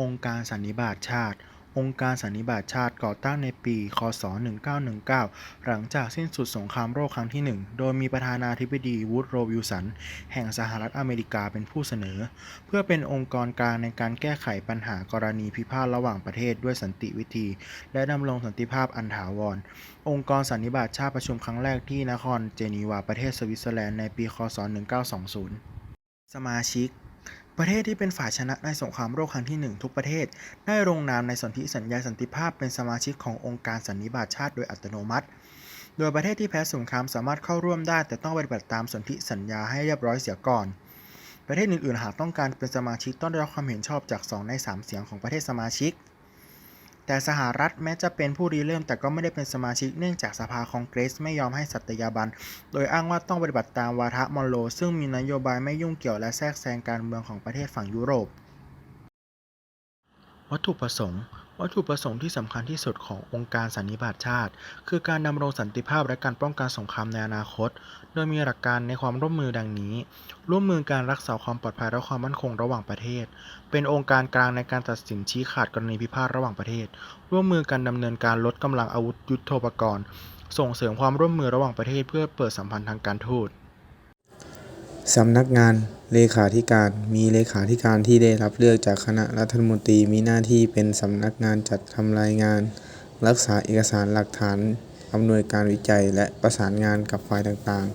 องค์การสันนิบาตชาติ องค์การสันนิบาตชาติก่อตั้งในปี ค.ศ.1919 หลังจากสิ้นสุดสงครามโลกครั้งที่หนึ่งโดยมีประธานาธิบดีวูดโรวิลสัน แห่งสหรัฐอเมริกาเป็นผู้เสนอ เพื่อเป็นองค์กรกลางในการแก้ไขปัญหากรณีพิพาทระหว่างประเทศด้วยสันติวิธี และดำรงสันติภาพอันถาวร องค์กรสันนิบาตชาติประชุมครั้งแรกที่นครเจนีวาประเทศสวิตเซอร์แลนด์ในปี ค.ศ.1920 สมาชิก ประเทศที่เป็นฝ่ายชนะในสงครามโลกครั้งที่หนึ่งทุกประเทศ ได้ลงนามในสนธิสัญญาสันติภาพเป็นสมาชิกขององค์การสันนิบาตชาติโดยอัตโนมัติ โดยประเทศที่แพ้สงครามสามารถเข้าร่วมได้ แต่ต้องปฏิบัติตามสนธิสัญญาให้เรียบร้อยเสียก่อน ประเทศอื่นๆหากต้องการเป็นสมาชิกต้องได้รับความเห็นชอบจาก 2 ใน 3 เสียงของประเทศสมาชิก แต่สหรัฐแม้จะเป็นผู้ริเริ่มแต่ก็ไม่ได้เป็นสมาชิกเนื่องจากสภาคองเกรสไม่ยอมให้สัตยาบัน โดยอ้างว่าต้องปฏิบัติตามวาทะมอนโรซึ่งมีนโยบายไม่ยุ่งเกี่ยวและแทรกแซงการเมืองของประเทศฝั่งยุโรป วัตถุประสงค์ วัตถุประสงค์ที่สำคัญที่สุดขององค์การสันนิบาตชาติ คือการดำรงสันติภาพและการป้องกันสงครามในอนาคต โดยมีหลักการในความร่วมมือดังนี้ ร่วมมือการรักษาความปลอดภัยและความมั่นคงระหว่างประเทศ เป็นองค์การกลางในการตัดสินชี้ขาดกรณีพิพาทระหว่างประเทศ ร่วมมือกันดำเนินการลดกำลังอาวุธยุทโธปกรณ์ ส่งเสริมความร่วมมือระหว่างประเทศเพื่อเปิดสัมพันธ์ทางการทูต สำนักงานเลขาธิการ มีเลขาธิการที่ได้รับเลือกจากคณะรัฐมนตรีมีหน้าที่เป็นสำนักงานจัดทำรายงาน รักษาเอกสารหลักฐานอำนวยการวิจัย และประสานงานกับฝ่ายต่าง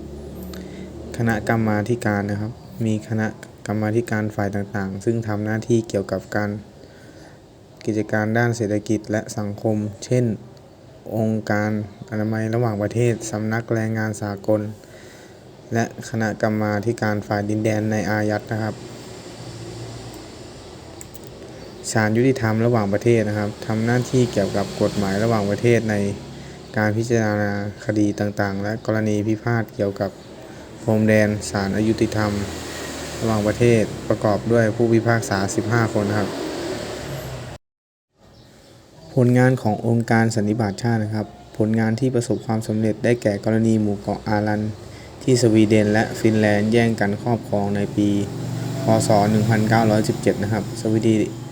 ๆ คณะกรรมาธิการนะครับ มีคณะกรรมาธิการฝ่ายต่างๆ ซึ่งทำหน้าที่เกี่ยวกับการกิจการด้านเศรษฐกิจและสังคม เช่น องค์การอนามัยระหว่างประเทศสำนักแรงงานสากล และคณะกรรมาธิการฝ่ายดินแดนในอายัดนะครับศาลยุติธรรมระหว่างประเทศนะครับทำหน้าที่เกี่ยวกับกฎหมายระหว่างประเทศในการพิจารณาคดีต่างๆ และกรณีพิพาทเกี่ยวกับพรมแดนศาลอายุติธรรม ระหว่างประเทศประกอบด้วยผู้พิพากษา 15 คนครับ ผลงานขององค์การสันนิบาตชาตินะครับ ผลงานที่ประสบความสำเร็จได้แก่กรณีหมู่เกาะอารัน ที่สวีเดนและฟินแลนด์แย่งกันครอบครองในปี พศ 1917 นะครับ สวี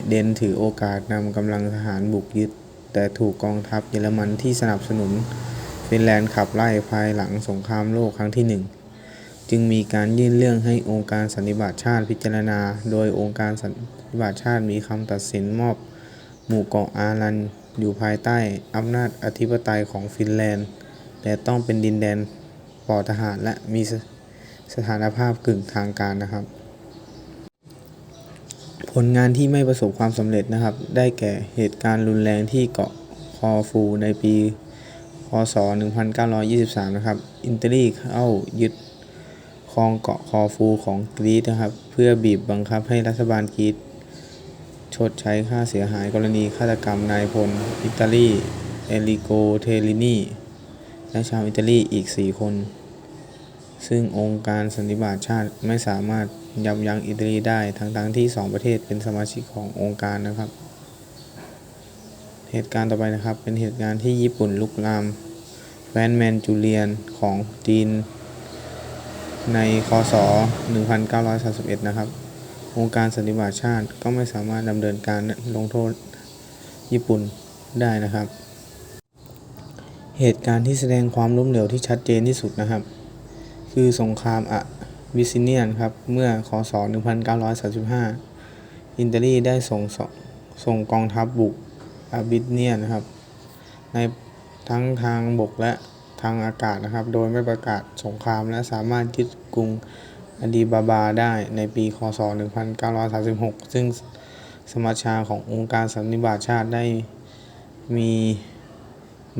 เดนถือโอกาสนำกำลังทหารบุกยึด แต่ถูกกองทัพเยอรมันที่สนับสนุน ฟินแลนด์ขับไล่ภายหลังสงครามโลกครั้งที่หนึ่งจึงมีการยื่นเรื่องให้องค์การสันนิบาตชาติพิจารณา โดยองค์การสันนิบาตชาติมีคำตัดสินมอบ หมู่เกาะอารันอยู่ภายใต้อำนาจอธิปไตยของฟินแลนด์ แต่ต้องเป็นดินแดน ปอทหารและมีสถานภาพกึ่งทางการนะครับ ผลงานที่ไม่ประสบความสำเร็จนะครับ ได้แก่เหตุการณ์รุนแรงที่เกาะคอฟูในปีพศ 1923 นะครับ อิตาลีเข้ายึดครองเกาะคอฟูของกรีซนะครับ เพื่อบีบบังคับให้รัฐบาลกรีซชดใช้ค่าเสียหายกรณีฆาตกรรมนายพล อิตาลี เอลิโก เทลินี และชาวอิตาลีอีก 4 คน ซึ่งองค์การสันนิบาตชาติไม่สามารถยับยั้งอิตาลีได้ทั้งๆที่ 2 ประเทศเป็นสมาชิกขององค์การนะครับ เหตุการณ์ต่อไปนะครับเป็นเหตุการณ์ที่ญี่ปุ่นลุกลามแวนแมนจูเลียนของจีนในคศ 1931 นะครับ องค์การสันนิบาตชาติก็ไม่สามารถดำเนินการลงโทษญี่ปุ่นได้นะครับ เหตุการณ์ที่แสดงความล้มเหลวที่ชัดเจนที่สุดนะครับ คือสงครามอะวิซิเนียนครับ เมื่อคศ 1935 อิตาลีได้ส่งส่งกองทัพบุกอาบิสเนียนนะครับ ในทั้งทางบกและทางอากาศนะครับ โดยไม่ประกาศสงครามและสามารถยึดกรุงอดีบาบาได้ในปี คศ 1936 ซึ่งสมัชชาขององค์การสันนิบาตชาติได้มี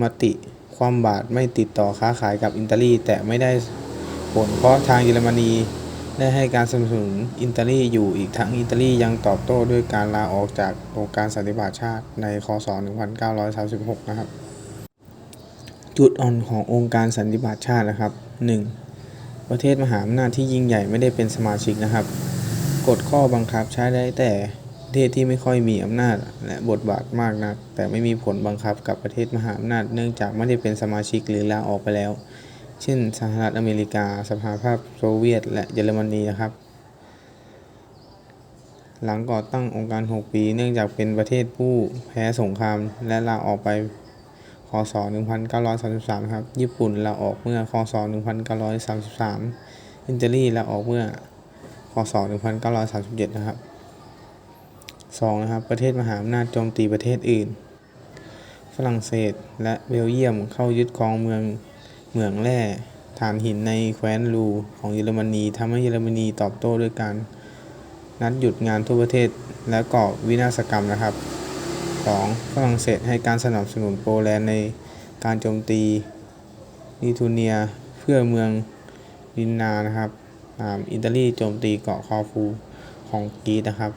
มติ คว่ำบาตรไม่ติดต่อค้าขายกับอิตาลี แต่ไม่ได้ผลเพราะทางเยอรมนีได้ให้การสนับสนุนอิตาลีอยู่อีกทั้งอิตาลียังตอบโต้ด้วยการลาออกจากองค์การสันนิบาตชาติในคศ 1936 นะครับ จุดอ่อนขององค์การสันนิบาตชาตินะครับ 1. ประเทศมหาอำนาจที่ยิ่งใหญ่ไม่ได้เป็นสมาชิกนะครับ กฎข้อบังคับใช้ได้แต่ ประเทศที่ไม่ค่อยมีอำนาจ และบทบาทมากนัก แต่ไม่มีผลบังคับกับประเทศมหาอำนาจ เนื่องจากไม่ได้เป็นสมาชิกหรือลาออกไปแล้ว เช่น สหรัฐอเมริกา สหภาพโซเวียต และเยอรมนีนะครับ หลังก่อตั้งองค์การ 6 ปี เนื่องจากเป็นประเทศผู้แพ้สงคราม และลาออกไปคศ1933ครับ ญี่ปุ่นลาออกเมื่อคศ1933 อิตาลีลาออกเมื่อคศ1937 นะครับ 2. นะครับ ประเทศมหาอำนาจโจมตีประเทศอื่น ฝรั่งเศสและเบลเยียมเข้ายึดครองเมืองเหมืองแร่ถ่านหินในแคว้นรูของเยอรมนีทำให้เยอรมนีตอบโต้ด้วยการนัดหยุดงานทั่วประเทศและก่อวินาศกรรมนะครับ 2. ฝรั่งเศสให้การสนับสนุนโปแลนด์ในการโจมตีลิทัวเนียเพื่อเมืองลินนานะครับอิตาลีโจมตีเกาะคอฟูของกรีซนะครับ